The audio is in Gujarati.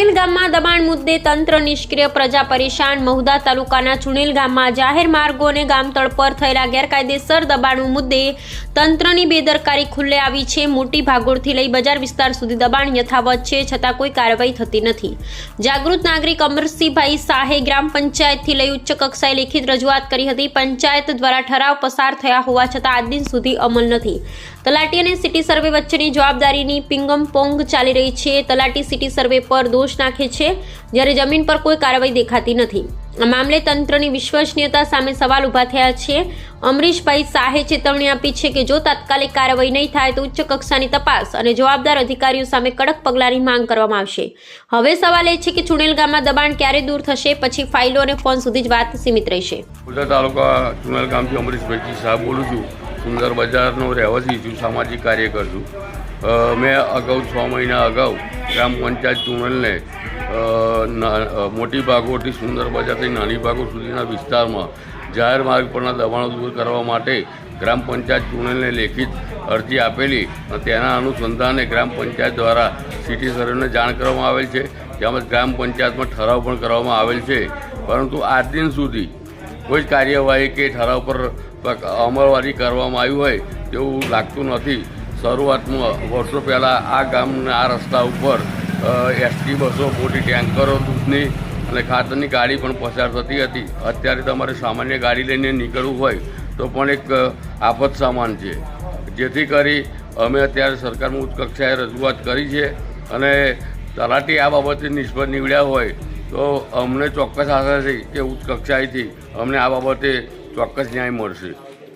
ચુણેલ ગામમાં દબાણ મુદ્દે તંત્ર નિષ્ક્રિય, પ્રજા પરેશાન. મહુદા તાલુકાના ચુણેલ ગામમાં જાહેર માર્ગો અને ગામતળ પર થયેલા ગેરકાયદેસર દબાણ મુદ્દે તંત્રની બેદરકારી ખુલ્લે આવી છે. મોટી ભાગોળથી લઈ બજાર વિસ્તાર સુધી દબાણ યથાવત છે, છતાં કોઈ કાર્યવાહી થતી નથી. જાગૃત નાગરિક અમરસિંહભાઈ શાહે ગ્રામ પંચાયતથી લઈ ઉચ્ચ કક્ષાએ લેખિત રજૂઆત કરી હતી. પંચાયત દ્વારા ઠરાવ પસાર થયા હોવા છતાં આજ દિન સુધી અમલ નથી. તલાટી અને સિટી સર્વે વચ્ચેની જવાબદારીની પિંગમ પોંગ ચાલી રહી છે. તલાટી સિટી સર્વે પર દોષ નાખે છે જ્યારે જમીન પર કોઈ કાર્યવાહી દેખાતી નથી. આ મામલે તંત્રની વિશ્વસનીયતા સામે સવાલ ઊભા થયા છે. અમરીશભાઈ શાહે ચેતવણી આપી છે કે જો તાત્કાલિક કાર્યવાહી નહીં થાય તો ઉચ્ચ કક્ષાની તપાસ અને જવાબદાર અધિકારીઓ સામે કડક પગલાંની માંગ કરવામાં આવશે. હવે સવાલ એ છે કે ચુણેલ ગામમાં દબાણ ક્યારે દૂર થશે? પછી ફાઇલો અને ફોન સુધી જ વાત સીમિત રહેશે. તાલુકા ચુનાલ ગામથી અમરીશભાઈ શાહ બોલું છું. સુંદર બજારનો રહેવાસી છું, સામાજિક કાર્યકર છું. મેં અગાઉ છ મહિના અગાઉ ગ્રામ પંચાયત ચુનલને અ, ના- અ, મોટી ભાગોથી સુંદર બજારથી નાની ભાગો સુધીના વિસ્તારમાં જાહેર માર્ગ પરના દબાણો દૂર કરવા માટે ગ્રામ પંચાયત ચૂંટણીને લેખિત અરજી આપેલી તેના અનુસંધાને ગ્રામ પંચાયત દ્વારા સિટી સર્વેને જાણ કરવામાં આવેલ છે તેમજ ગ્રામ પંચાયતમાં ઠરાવ પણ કરવામાં આવેલ છે. પરંતુ આજ દિન સુધી કોઈ જ કાર્યવાહી કે ઠરાવ પર અમલવારી કરવામાં આવી હોય તેવું લાગતું નથી. શરૂઆતમાં વર્ષો પહેલાં આ ગામના આ રસ્તા ઉપર એસટી બસો મોટી ટેન્કરો, દૂધની અને ખાતરની ગાડી પણ પસાર થતી હતી. અત્યારે તમારે સામાન્ય ગાડી લઈને નીકળવું હોય તો પણ એક આફત સામાન છે. જેથી કરી અમે અત્યારે સરકારમાં ઉચ્ચ કક્ષાએ રજૂઆત કરી છે અને તલાટી આ બાબતે નિષ્ફળ નીવડ્યા હોય તો અમને ચોક્કસ આશા છે કે ઉચ્ચ કક્ષાએથી અમને આ બાબતે ચોક્કસ ન્યાય મળશે.